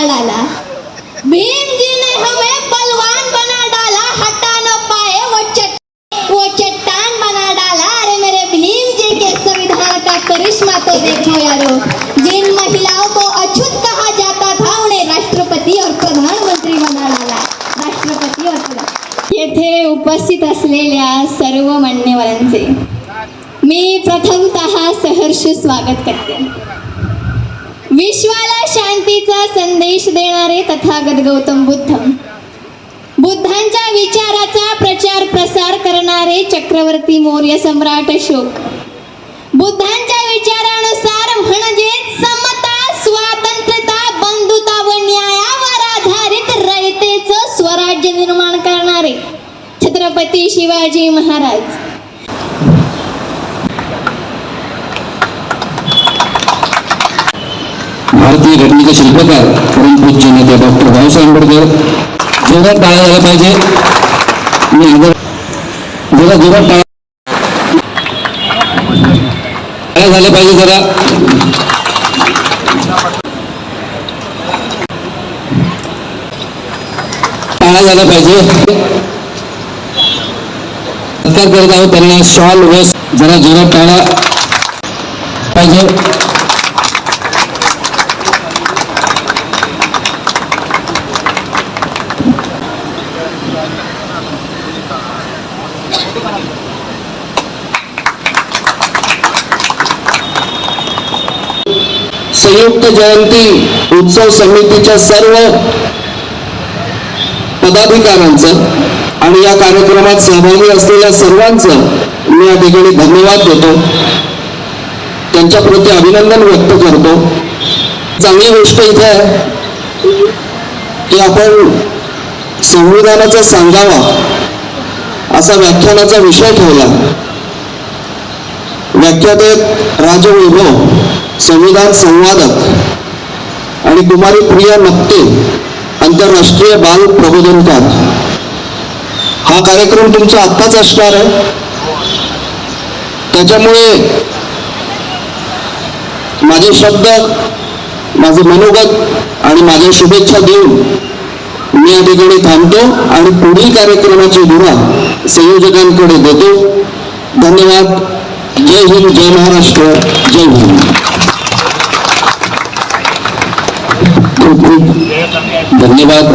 बना डाला भीम जी ने हमें बलवान बना डाला हटा न पाए वो चट वो चट्टान बना डाला अरे मेरे भीम जी के संविधान का करिश्मा तो देखो यारो. जिन महिलाओं को अछूत कहा जाता था उन्हें राष्ट्रपति और प्रधानमंत्री बना डाला राष्ट्रपती और प्रधान येथे उपस्थित असलेल्या सर्व मान्यवरांचे मी प्रथमतः सहर्ष स्वागत करते. विश्वाला शांतीचा संदेश देणारे तथागत गौतम बुद्ध बुद्धांच्या विचाराचा प्रचार प्रसार करणारे चक्रवर्ती मौर्य सम्राट अशोक. बुद्धांच्या विचारानुसार म्हणजे समता स्वातंत्र्यता बंधुता व न्यायावर आधारित रयतेच स्वराज्य निर्माण करणारे छत्रपती शिवाजी महाराज. भारतीय घटनेचे शिल्पकार परमपूज्य नेते डॉक्टर बाबासाहेब आंबेडकर. जोरात टाळ्या झाल्या पाहिजे. मी आदर जरा जोरात टाळ्या झाल्या पाहिजे जरा. टाळ्या झाल्या पाहिजे. सत्कार करत आहोत त्यांना शॉल व जरा जोरात टाळ्या पाहिजे. संयुक्त जयंती उत्सव समितीच्या सर्व पदाधिकाऱ्यांचं आणि या कार्यक्रमात सहभागी असलेल्या सर्वांचं मी या ठिकाणी धन्यवाद देतो. त्यांच्या प्रती अभिनंदन व्यक्त करतो. चांगली गोष्ट इथे आहे की आपण संविधानाचा सांगावा असा व्याख्यानाचा विषय ठेवला. व्याख्याते राजवैभव. संविधान संवादक आणि कुमारी प्रिया नक्ते आंतरराष्ट्रीय बाल प्रबोधनकार हा कार्यक्रम तुमचा आत्ताच असणार आहे. त्याच्यामुळे माझे शब्द माझे मनोगत आणि माझ्या शुभेच्छा देऊन मी या ठिकाणी थांबतो आणि पुढील कार्यक्रमाची धुरा संयोजकांकडे देतो. धन्यवाद. जय हिंद जय महाराष्ट्र जय हिंद धन्यवाद.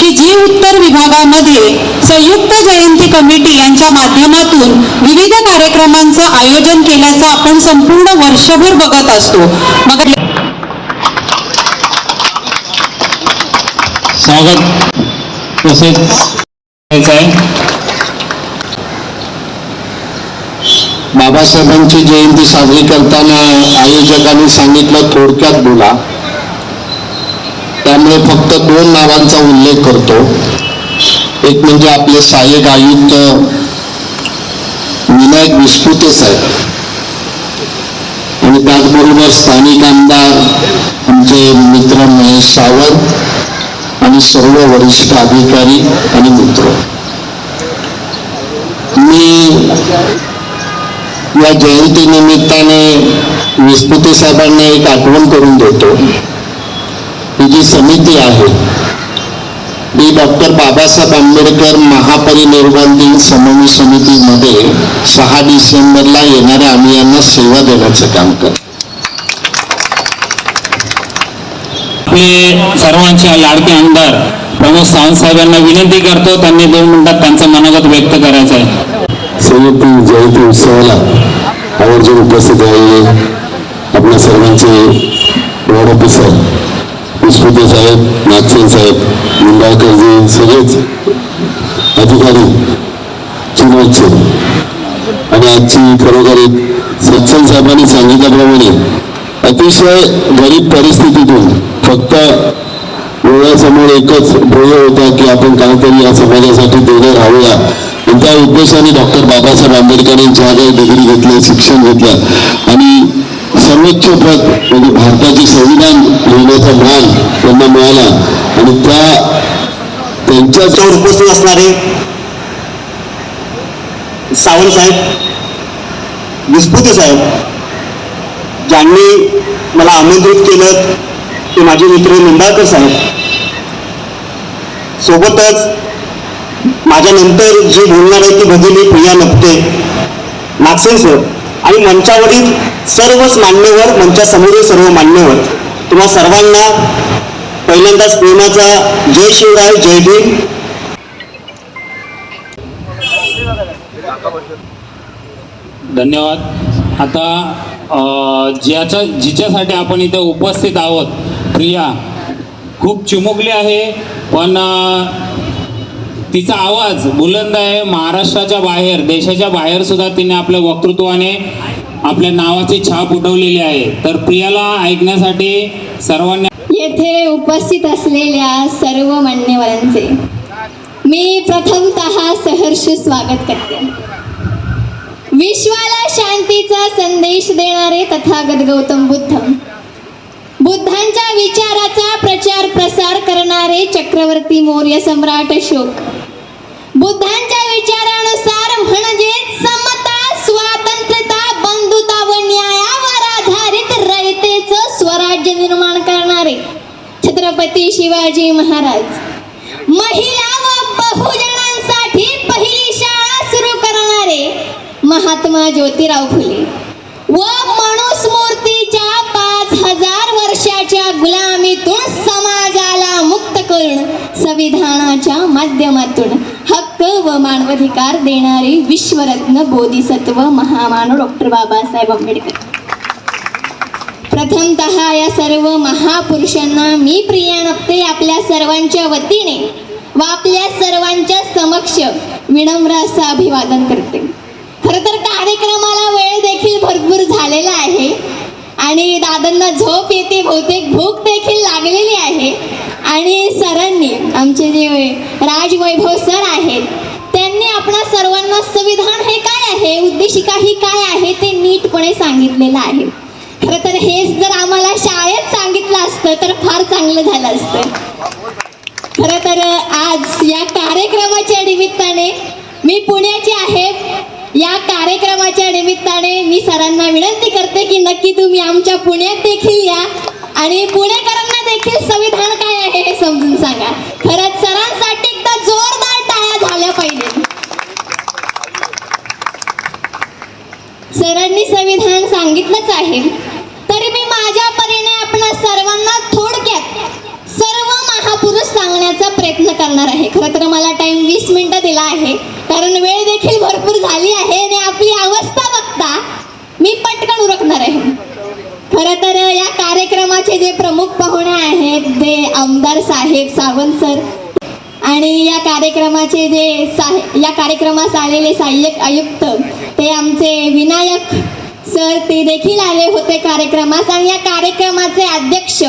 की जी उत्तर विभागामध्ये संयुक्त जयंती कमिटी यांच्या माध्यमातून विविध कार्यक्रमांचं आयोजन केल्याचं आपण संपूर्ण वर्षभर बघत असतो. मग स्वागत. तसेच बाबासाहेबांची जयंती साजरी करताना आयोजकांनी सांगितलं थोडक्यात बोला. त्यामुळे फक्त दोन नावांचा उल्लेख करतो. एक म्हणजे आपले सहाय्यक आयुक्त विनायक विस्पुते साहेब. आणि त्याचबरोबर स्थानिक आमदार आमचे मित्र महेश सावंत आणि सर्व वरिष्ठ अधिकारी आणि मित्र. मी या जयंतीनिमित्ताने विस्पुते साहेबांना एक आठवण करून देतो. ही जी समिती आहे ही डॉक्टर बाबासाहेब आंबेडकर महापरिनिर्वाण दिन समन्वय समितीमध्ये सहा डिसेंबरला येणाऱ्या आम्ही यांना सेवा देण्याचं काम करतो. आपले सर्वांचे लाडके आमदार प्रमोद सावंत साहेबांना विनंती करतो त्यांनी दोन मिनिटात त्यांचं मनोगत व्यक्त करायचं आहे. संयुक्त जयंती उत्सवाला आवर्जून उपस्थित राहिले आपल्या सर्वांचे वॉर्ड ऑफिसर विस्फुते साहेब नागसेन साहेब मुंबाळकरजी सगळेच. अधिकारी चिनोजचे आणि आजची खरोखर एक सत्सन साहेबांनी सांगितल्याप्रमाणे अतिशय गरीब परिस्थितीतून फक्त डोळ्यासमोर एकच ध्येय होता की आपण काहीतरी या समाजासाठी देणं राहूया. आणि त्या उद्देशाने डॉक्टर बाबासाहेब आंबेडकर यांच्या काही डिग्री घेतल्या शिक्षण घेतलं आणि सर्वोच्च पद म्हणजे भारताचे संविधान लिहिण्याचा मान त्यांना मिळाला. आणि त्या त्यांच्या त्याच्यावर उपस्थित असणारे सावंत साहेब विस्फुते साहेब ज्यांनी मला आमंत्रित केलं ते माझे मित्र निंबाळकर साहेब. सोबतच माझ्यानंतर जी बोलणार आहे ती भगिनी प्रिया नपते नागसेन सर. आणि मंचावरील सर्वच मान्यवर मंचासमोरील सर्व मान्यवर तुम्हा सर्वांना पहिल्यांदाच प्रेमाचा जय शिवराय जय भीम. धन्यवाद. आता ज्याच्या जिच्यासाठी आपण इथे उपस्थित आहोत प्रिया खूप चिमुकली आहे पण तिचा आवाज बुलंद आहे. महाराष्ट्राच्या बाहेर देशाच्या बाहेर सुद्धा तिने आपल्या वक्तृत्वाने आपल्या नावाची छाप उठवलेली आहे. तर प्रियाला ऐकण्यासाठी सर्वांनी येथे उपस्थित असलेल्या सर्व मान्यवरांचे मी प्रथमत सहर्ष स्वागत करते. विश्वाला शांतीचा संदेश देणारे तथागत गौतम बुद्ध. बुद्धांच्या विचाराचा प्रचार प्रसार करणारे चक्रवर्ती मौर्य सम्राट अशोक. बुद्धांच्या विचारानुसार म्हणजे समता स्वातंत्र्यता बंधुता व न्यायावर आधारित रयतेचं स्वराज्य निर्माण करणारे छत्रपती शिवाजी महाराज. महिला व बहुजनांसाठी पहिली शाळा सुरू करणारे महात्मा ज्योतिराव फुले व मनुस्मूर्तीच्या पाच हजार वर्षाच्या गुलामीतून समाजाला मुक्त करून संविधानाच्या माध्यमातून हक्क व मानवाधिकार देणारे विश्वरत्न बोधिसत्व महामानव डॉक्टर बाबासाहेब आंबेडकर. प्रथमतः या सर्व महापुरुषांना मी प्रिया नपते आपल्या सर्वांच्या वतीने व आपल्या सर्वांच्या समक्ष विनम्र असं अभिवादन करते. खरं तर कार्यक्रमाला वेळ देखील भरपूर झालेला आहे आणि दादांना झोप येते बहुतेक भूक देखील लागलेली आहे. आणि सरांनी आमचे जे राजवैभव सर आहेत त्यांनी आपणा सर्वांना संविधान हे काय आहे उद्देशिका ही काय आहे ते नीटपणे सांगितलेलं आहे. खरं तर हेच जर आम्हाला शाळेत सांगितलं असतं तर फार चांगलं झालं असतं. खरं तर आज या कार्यक्रमाच्या निमित्ताने मी पुण्याची आहे. या कार्यक्रमाच्या निमित्ताने मी सरांना विनंती करते की नक्की तुम्ही आमच्या पुण्यात देखील या. आणि पुणेकरांना देखील संविधान काय आहे हे समजून सांगा. खरंच सरांसाठी एकदा जोरदार टाळ्या झाल्या पाहिजे. सरांनी संविधान सांगितलंच आहे. तरी मी माझ्या परीने आपणा सर्वांना थोडक्यात सर्व महापुरुष सांगण्याचा प्रयत्न करणार आहे. खरं तर मला टाइम वीस मिनिटं दिला आहे. कारण वेळ देखील भरपूर झाली आहे आणि आपली अवस्था बघता मी पटकन उरकणार आहे. खरं तर या कार्यक्रमाचे जे प्रमुख पाहुणे आहेत ते आमदार साहेब सावंत सर. आणि या कार्यक्रमाचे जे साहे या कार्यक्रमास आलेले सहाय्यक आयुक्त ते आमचे विनायक सर ते देखील आले होते कार्यक्रमास आणि या कार्यक्रमाचे अध्यक्ष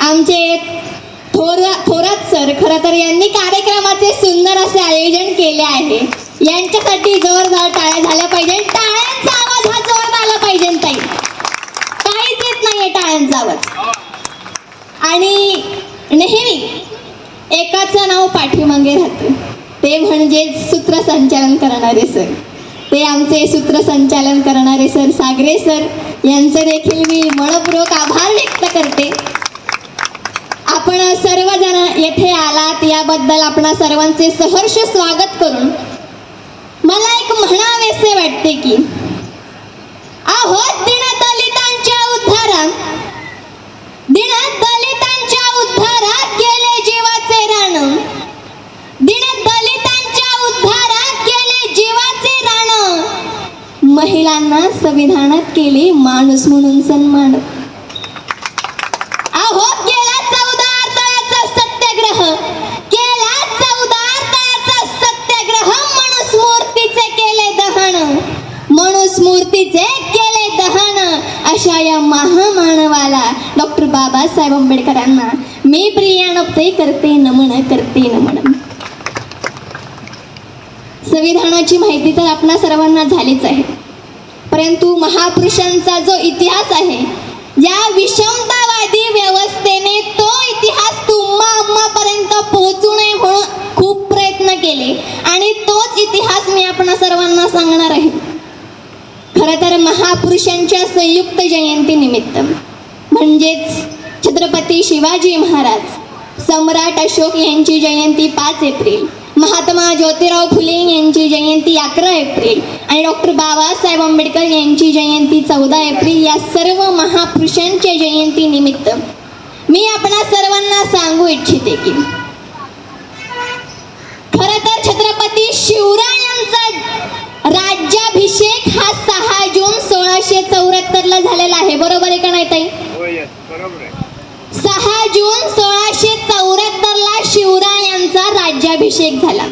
आमचे थोर थोरात सर खरं तर यांनी कार्यक्रमाचे सुंदर असे आयोजन केले आहे. यांच्यासाठी जोरदार टाळ्या झाल्या पाहिजे टाळ्यांचा आवाज हा जोर आला पाहिजे ताई काहीच येत नाहीये टाळ्यांचा आवाज आणि नेहमी एकाचं नाव पाठीमागे राहते ते म्हणजे सूत्रसंचालन करणारे सर. ते आमचे सूत्रसंचालन करणारे सर सागरे सर यांचे देखील मी मनपूर्वक आभार व्यक्त करते. आपण सर्वजण येथे आलात याबद्दल आपण सर्वांचे सहर्ष स्वागत करून मला एक म्हणावेसे वाटते की आहोत दिन महिलांना संविधानात केले माणूस म्हणून सन्मान. आहो केला चौदा अर्थाचा सत्याग्रह. केला चौदा अर्थाचा सत्याग्रह मनुस्मूर्तीचे केले दहन. मनुस्मूर्तीचे केले दहन. अशा या महामानवाला डॉक्टर बाबासाहेब आंबेडकरांना मी प्रिया नपते करते नमन करते नमन. संविधानाची माहिती तर आपणा सर्वांना झालीच आहे. महापुरुषांचा जो इतिहास आहे या विषमतावादी व्यवस्थेने तो इतिहास तुम्हा आम्हापर्यंत पोहोचू नये म्हणून खूप प्रयत्न केले. आणि तोच इतिहास मी आपण सर्वांना सांगणार आहे. खरं तर महापुरुषांच्या संयुक्त जयंती निमित्त म्हणजेच छत्रपती शिवाजी महाराज सम्राट अशोक यांची जयंती पाच एप्रिल महात्मा ज्योतिराव फुले यांची जयंती अकरा एप्रिल आणि डॉक्टर बाबासाहेब आंबेडकर यांची जयंती चौदा एप्रिल या सर्व महापुरुषांच्या जयंती निमित्त. मी आपणा सर्वांना सांगू इच्छिते की खर तर छत्रपती शिवरायांचा राज्याभिषेक हा सहा जून सोळाशे चौऱ्याहत्तर ला झालेला आहे. बरोबर आहे का नाही ताई? सहा जून सोळाशे चौऱ्याहत्तर ला शिवरायांचा राज्याभिषेक झाला.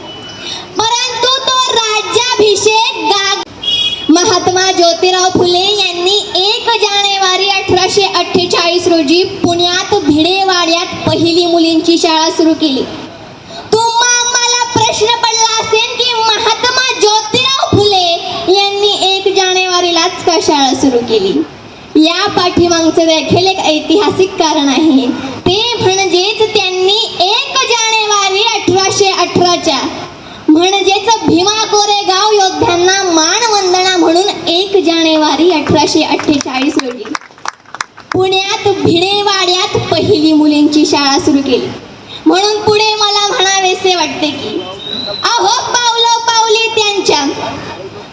अभिषेक गाग महात्मा ज्योतिराव फुले यांनी एक जानेवारी अठराशे अठ्ठेचाळीस रोजी पुण्यात भिडेवाड्यात पहिली मुलींची शाळा सुरू केली. तुम्हा आम्हाला प्रश्न पडला असेल की महात्मा ज्योतिराव फुले यांनी एक जानेवारीलाच का शाळा सुरू केली? या पाठीमागचं देखील एक ऐतिहासिक कारण आहे. ते म्हणजेच त्यांनी एक जानेवारी अठराशे अठराच्या म्हणजेच भीमा कोरेगाव योद्ध्यांना मानवंदना म्हणून एक जानेवारी अठराशे अठ्ठेचाळीस रोजी. पुण्यात भिडेवाड्यात पहिली मुलींची शाळा सुरू केली. म्हणून पुढे मला म्हणावेसे वाटते की अहो पावलो पावली त्यांच्या.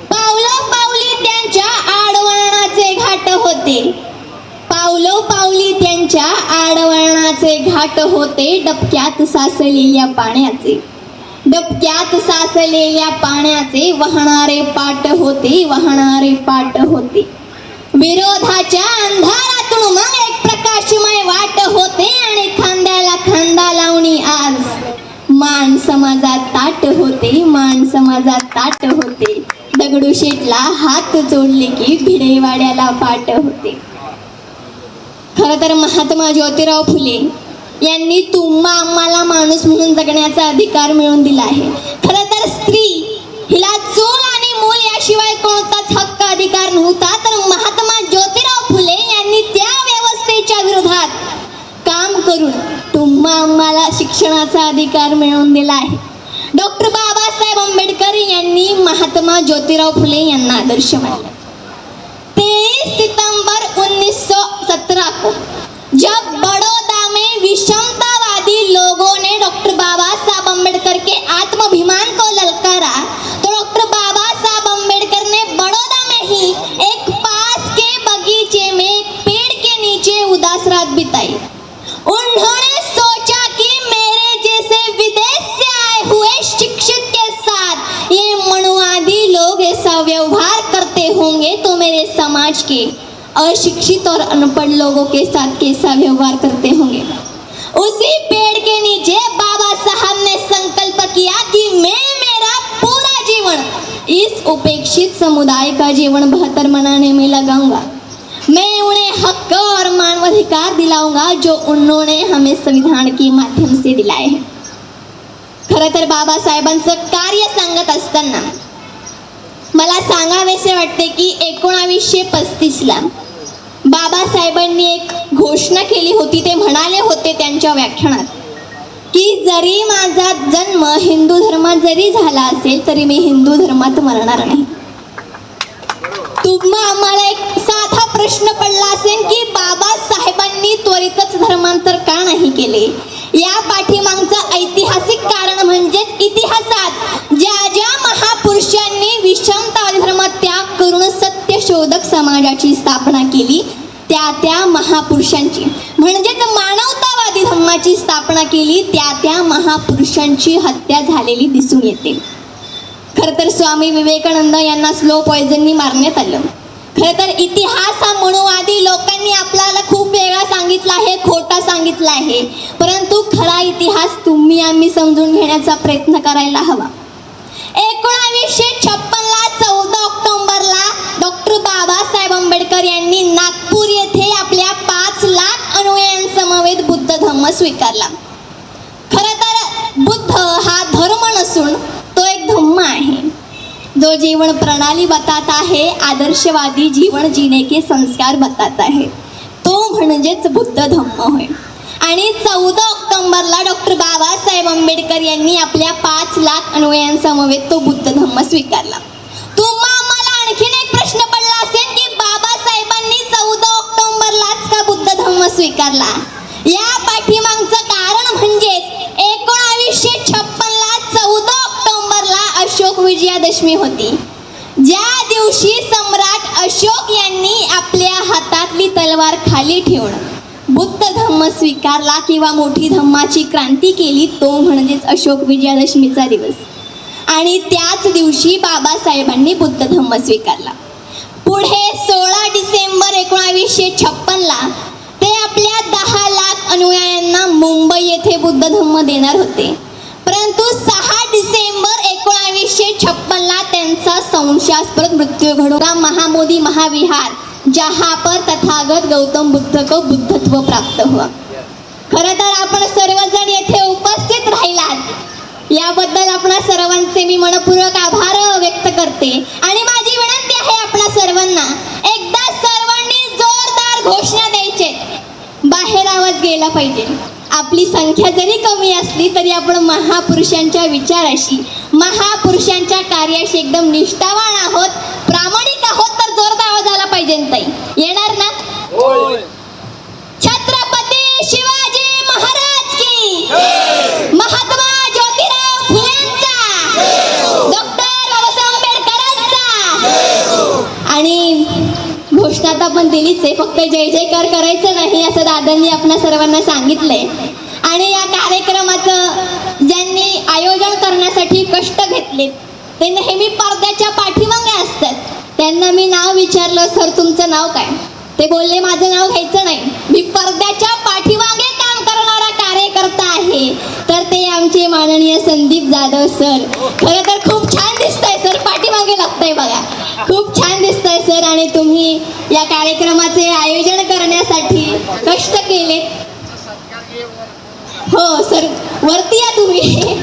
पावलो पावली त्यांच्या आडवळणाचे घाट होते. पावलो पावली त्यांच्या आडवळणाचे घाट होते डबक्यात साचलेल्या पाण्याचे. डबक्यात साचलेल्या पाण्याचे वाहणारे पाट होते वाहणारे पाट होते. विरोधाच्या अंधारातून मग एक प्रकाशमय वाट होते आणि खांद्याला खांदा लावणी आज. मान समाजात ताट होते मान समाजात ताट होते. दगडूशेठला हात जोडले की भिडेवाड्याला पाट होते. खरं तर महात्मा ज्योतिराव फुले यांनी तुम्हा आम्हाला माणूस म्हणून जगण्याचा अधिकार मिळवून दिला आहे. खरं तर स्त्री हिला चूल आणि मूल याशिवाय कोणताच हक्क अधिकार नव्हता. तर महात्मा ज्योतिराव फुले यांनी त्या व्यवस्थेच्या विरोधात काम करून तुम्हा आम्हाला शिक्षणाचा अधिकार मिळवून दिला आहे. डॉक्टर बाबासाहेब आंबेडकर यांनी महात्मा ज्योतिराव फुले यांना आदर्श मानला. तेईस सितंबर 1917 को जब बड़ौदा में विषमतावादी लोगों ने डॉक्टर बाबा साहब अंबेडकर के आत्माभिमान को ललकारा। तो डॉक्टर बाबा साहब अंबेडकर ने बड़ौदा में ही एक पास के बगीचे में पेड़ के नीचे उदास रात बिताई। उन्होंने सोचा कि मेरे जैसे विदेश से आए हुए शिक्षित के साथ ये मनुवादी लोग ऐसा व्यवहार करते होंगे तो मेरे समाज के अशिक्षित और अनपढ़ लोगों के साथ कैसा व्यवहार करते होंगे? उसी पेड़ के नीचे बाबा साहब ने संकल्प किया कि मैं मेरा पूरा जीवन इस उपेक्षित समुदाय का जीवन बेहतर बनाने में लगाऊंगा। मैं उन्हें हक और मानवाधिकार दिलाऊंगा जो उन्होंने हमें संविधान के माध्यम से दिलाए हैं। खरं तर बाबासाहेबांचं कार्य सांगत असताना मला सांगावेसे वाटते की एकोणावीसशे पस्तीसला बाबासाहेबांनी एक घोषणा केली होती ते म्हणाले होते त्यांच्या व्याख्यानात की जरी माझा जन्म हिंदू धर्मात जरी झाला असेल तरी मी हिंदू धर्मात मरणार नाही. तुम्हा आम्हाला एक साधा प्रश्न पडला असेल की बाबासाहेबांनी त्वरितच धर्मांतर का नाही केले? या पाठीमागचं ऐतिहासिक कारण म्हणजेच इतिहासात ज्या ज्या महापुरुषांनी विषमतावादी धर्मात त्याग करून सत्यशोधक समाजाची स्थापना केली त्या त्या महापुरुषांची. म्हणजेच मानवतावादी धर्माची स्थापना केली त्या त्या महापुरुषांची हत्या झालेली दिसून येते. खरं तर स्वामी विवेकानंद यांना स्लो पॉयझननी मारण्यात आलं. खरं तर इतिहास हा मनुवादी लोकांनी आपल्याला खूप वेगळा सांगितला आहे खोटा सांगितला आहे. परंतु खरा इतिहास तुम्ही आम्ही समजून घेण्याचा प्रयत्न करायला हवा. एकोणावीसशे छप्पनला चौदा ऑक्टोबरला डॉक्टर बाबासाहेब आंबेडकर यांनी नागपूर येथे आपल्या पाच लाख अनुयायांसमवेत बुद्ध धम्म स्वीकारला. खरं तर बुद्ध हा धर्म नसून तो एक धम्म आहे. जो जीवन प्रणाली बताता है आदर्शवादी जीवन जीने के संस्कार बताता है तो म्हणजेच बुद्ध धम्म होय. आणि चौदा ऑक्टोंबरला डॉक्टर बाबासाहेब आंबेडकर यांनी आपल्या पाच लाख अनुयायांसमवेत तो बुद्ध धम्म स्वीकारला. तुम्हा आम्हाला आणखीन एक प्रश्न पडला असेल की बाबासाहेबांनी चौदा ऑक्टोबरलाच का बुद्ध धम्म स्वीकारला? या पाठीमागचं कारण म्हणजेच एकोणावीसशे छप्पनला चौदा अशोक विजयादशमी होती. ज्या दिवशी सम्राट अशोक यांनी आपल्या हातातली तलवार खाली ठेवून बुद्ध धम्म स्वीकारला किंवा मोठी धम्माची क्रांती केली तो म्हणजेच अशोक विजयादशमीचा दिवस. आणि त्याच दिवशी बाबासाहेबांनी बुद्ध धम्म स्वीकारला. पुढे सोळा डिसेंबर एकोणावीसशे छप्पनला ते आपल्या दहा लाख अनुयायांना मुंबई येथे बुद्ध धम्म देणार होते. परंतु डिसेंबर एकोणावीसशे छप्पनला त्यांचा संशयास्पद मृत्यू घडवला महामोदी महाविहार जहा पर तथागत गौतम बुद्ध को बुद्धत्व प्राप्त हुआ. खरं तर आपण सर्वजण येथे उपस्थित राहिलात. याबद्दल आपणा सर्वांचे मी मनपूर्वक आभार व्यक्त करते. आणि माझी विनंती आहे आपणा सर्वांना एकदा सर्वांनी जोरदार घोषणा द्यायचे बाहेर आवाज गेला पाहिजे. आपली संख्या जरी कमी असली तरी आपण महापुरुषांच्या विचाराशी महापुरुषांच्या कार्याशी एकदम निष्ठावान आहोत प्रामाणिक आहोत तर जोरदार आवाज आला पाहिजे ताई. येणार ना छत्रपती शिवाजी महाराज की महात्मा ज्योतिराव फुलेंचा डॉक्टर बाबासाहेब आंबेडकरांचा आणि घोषणा तर आपण दिलीच आहे. फक्त जय जयकार करायचं नाही असं दादांनी आपणा सर्वांना सांगितलंय. आणि या कार्यक्रमाचं ज्यांनी आयोजन करण्यासाठी कष्ट घेतले ते नेहमी पडद्याच्या पाठीमागे असतात. त्यांना मी नाव विचारलं सर तुमचं नाव काय? ते बोलले माझं नाव घ्यायचं नाही. मी पडद्याच्या पाठीमागे काम करणारा कार्यकर्ता आहे. तर ते आमचे माननीय संदीप जाधव सर. खरं तर खूप छान दिसतंय सर. पाठीमागे लागतंय बघा. खूप छान आणि तुम्ही या कार्यक्रमाचे आयोजन करण्यासाठी कष्ट केले. हो सर वरती या तुम्ही.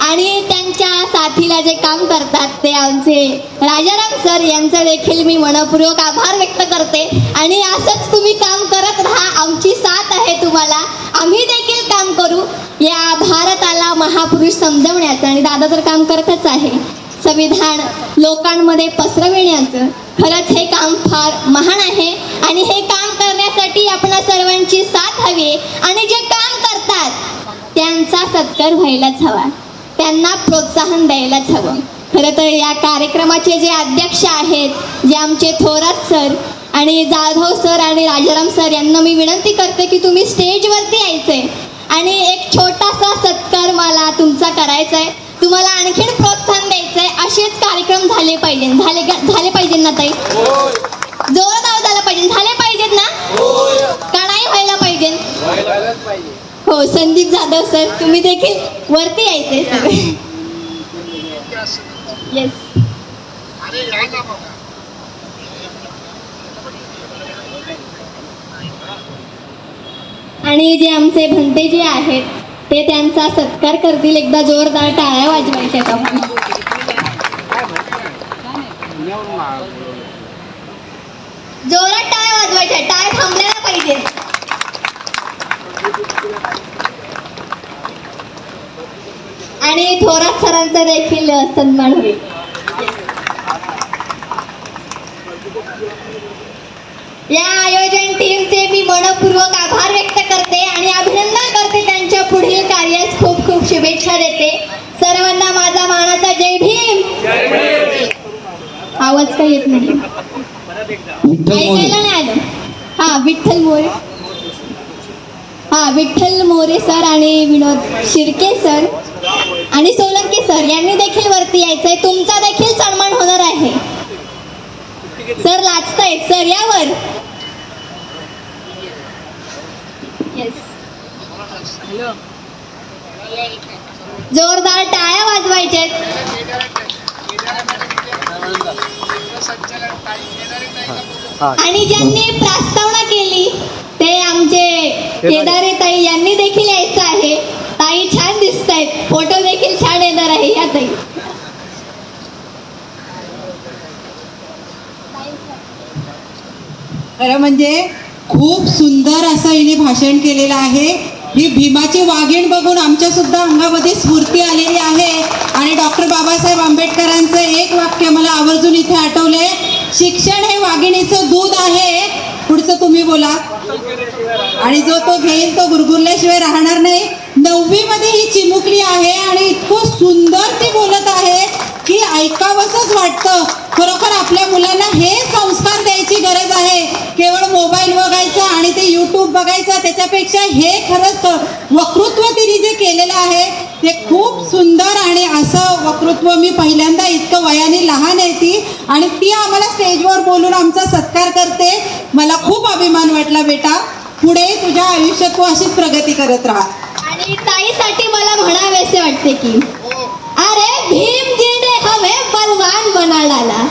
आणि त्यांच्या साथीला जे काम करतात ते आमचे राजाराम सर यांचा देखील मी मनपूर्वक आभार व्यक्त करते. आणि असंच तुम्ही काम करत राहा. आमची साथ आहे तुम्हाला. आम्ही देखील काम करू. या भारताला महापुरुष समजवण्याचं आणि दादा तर काम करतच आहे. संविधान लोकांमध्ये पसरविण्याचं. खरंच हे काम फार महान आहे आणि हे काम करण्यासाठी आपण सर्वांची साथ हवी आहे. आणि जे काम करतात त्यांचा सत्कार व्हायलाच हवा त्यांना प्रोत्साहन द्यायलाच हवं खरं तर या कार्यक्रमाचे जे अध्यक्ष आहेत जे आमचे थोरात सर आणि जाधव सर आणि राजाराम सर यांना मी विनंती करते की तुम्ही स्टेजवरती यायचंय आणि एक छोटासा सत्कार मला तुमचा करायचा आहे तुम्हाला आणखीन प्रोत्साहन द्यायचं आहे असेच कार्यक्रम झाले पाहिजे. झाले झाले पाहिजे ना ताई? जोरदार झाला पाहिजे. झाले पाहिजेत ना? का नाही व्हायला पाहिजे. हो संदीप जाधव सर तुम्ही देखील वरती यायचे सर येस आणि जे आमचे भंते जे आहेत ते त्यांचा सत्कार करतील एकदा जोरदार टाळ्या वाजवायच्या जोरात टाळ्या वाजवायच्या टाळ थांबलेला पाहिजे. आणि थोरात सरांचा देखील सन्मान होईल. या आयोजन टीमचे मी मनपूर्वक आभार व्यक्त करते आणि अभिनंदन करते त्यांच्या पुढील कार्यास खूप खूप शुभेच्छा देते. सर्वांना माझा मानाचा जय भीम. आवाज काही येत नाही? ऐकायला नाही आलं. हा विठ्ठल मोरे. हा विठ्ठल मोरे सर आणि विनोद शिर्के सर आणि सोलंकी सर यांनी देखील वरती यायचंय. तुमचा देखील सन्मान होणार आहे. सर लाचतायत सर यावर. येस जोरदार टाळ्या वाजवायच्यात. आणि ज्यांनी प्रस्तावना केली ते आमचे केदारे ताई यांनी देखील यायचं आहे. ताई छान दिसत आहेत फोटो देखील छान येणार आहे या ताई. खरं म्हणजे खूप सुंदर असं हिने भाषण केलेलं आहे. ही भीमाची वाघीण बघून आमच्या सुद्धा अंगामध्ये स्फूर्ती आलेली आहे. आणि डॉक्टर बाबासाहेब आंबेडकरांचं एक वाक्य मला आवर्जून इथे आठवले शिक्षण हे वाघिणीचं दूध आहे. पुढचं तुम्ही बोला. आणि जो तो घेईल तो गुरगुरल्याशिवाय राहणार नाही. नववी मध्ये ही चिमुकली आहे आणि इतकं सुंदर ती बोलत आहे. की ऐकावंसंच वाटतं. खरोखर आपल्या मुलांना हे संस्कार द्यायची गरज आहे. केवळ मोबाईल बघायचा आणि ते यूट्यूब बघायचा त्याच्यापेक्षा हे खरंच वक्तृत्व तिने जे केलेलं आहे ते खूप सुंदर आणि असं वक्तृत्व मी पहिल्यांदा इतकं वयाने लहान आहे ती आणि ती आम्हाला स्टेजवर बोलून आमचा सत्कार करते. मला खूप अभिमान वाटला बेटा. पुढे तुझ्या आयुष्यात तू अशीच प्रगती करत राहा. आणि ताईसाठी मला म्हणावेसे वाटते की अरे भीम बलवान बना डाला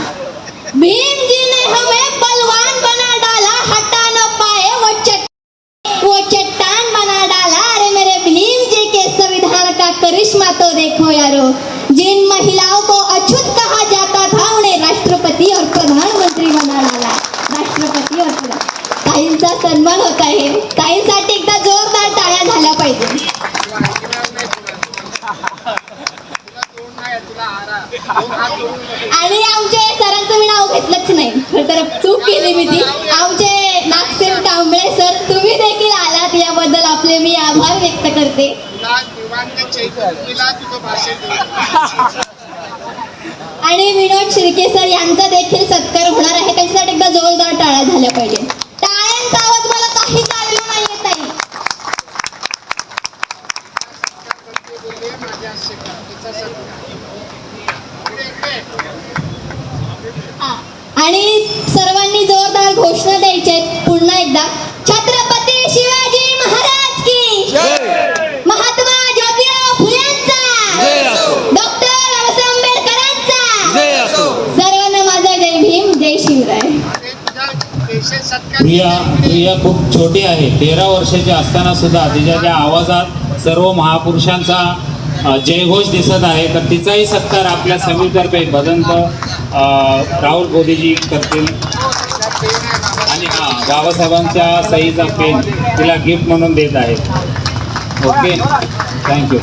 भीम जी ने हमें बलवान बना डाला हटा न पाए वो चट वो चट्टान बना डाला अरे मेरे भीम जी के संविधान का करिश्मा तो देखो यारो. जिन महिलाओं को अछूत कहा जाता था उन्हें राष्ट्रपति और प्रधानमंत्री बना डाला राष्ट्रपति और प्रधान ताईंचा सन्मान होता है. ताईंसाठी एकदा जोरदार टाळ्या झाल्या पाहिजे आणि आमचे सरांचं मी नाव घेतलंच नाही खरं तर चूक केली मी ती आमचे नागसेन कांबळे सर तुम्ही देखील आलात याबद्दल आपले मी आभार करते आणि विनोद शिर्के सर यांचा देखील सत्कार होणार आहे. त्यांच्यासाठी एकदा जोरदार टाळ्या झाल्या पाहिजे टाळ्यांचा आवाज मला काहीच आलेला नाही येत आहे हा. आणि सर्वांनी जोरदार घोषणा द्यायच्या आहेत पुन्हा एकदा छत्रपती शिवाजी महाराज की महात्मा ज्योतिराव फुलेंचा डॉक्टर बाबासाहेब आंबेडकरांचा सर्वांना माझा जय भीम जय शिवराय प्रिया प्रिया खूप छोटी आहे. तेरा वर्षाची असताना सुद्धा तिच्या त्या आवाजात सर्व महापुरुषांचा जयघोष दिसत आहे तर तिचाही सत्कार आपल्या समीतर्फे भदंत राहुल गोदीजी करतील. आणि हा बाबासाहेबांच्या सहीचा पेन तिला गिफ्ट म्हणून देत आहेत. Okay thank you